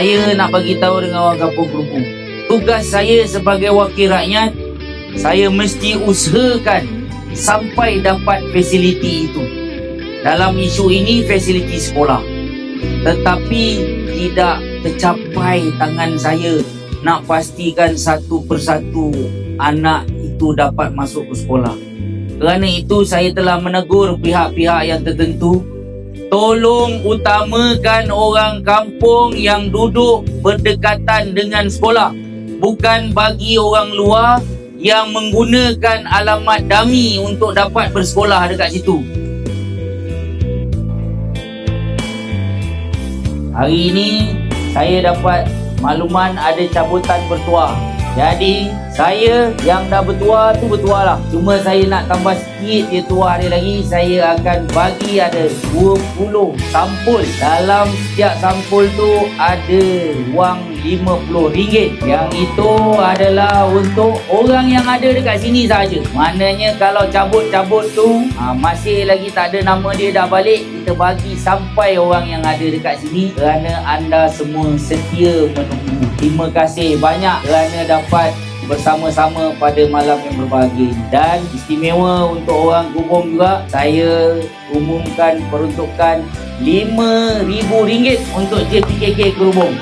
Saya nak bagi tahu dengan orang kampung Kerupung. Tugas saya sebagai wakil rakyat, saya mesti usahakan sampai dapat fasiliti itu. Dalam isu ini fasiliti sekolah. Tetapi tidak tercapai tangan saya nak pastikan satu persatu anak itu dapat masuk ke sekolah. Kerana itu saya telah menegur pihak-pihak yang tertentu Tolong utamakan orang kampung yang duduk berdekatan dengan sekolah. Bukan bagi orang luar yang menggunakan alamat dami untuk dapat bersekolah dekat situ. Hari ini saya dapat makluman ada cabutan bertuah jadi saya yang dah bertuah tu bertuah lah. Cuma saya nak tambah sikit dia tuah dia lagi Saya akan bagi ada 20 sampul. Dalam setiap sampul tu ada wang RM50 Yang itu adalah untuk orang yang ada dekat sini saja Maknanya kalau cabut-cabut tu ha, Masih lagi tak ada nama dia dah balik Kita bagi sampai orang yang ada dekat sini. Kerana anda semua setia menunggu. Terima kasih banyak kerana dapat bersama-sama pada malam yang berbahagia. Dan istimewa untuk orang Gubong juga, saya umumkan peruntukan RM5,000 untuk JPKK Kerubung.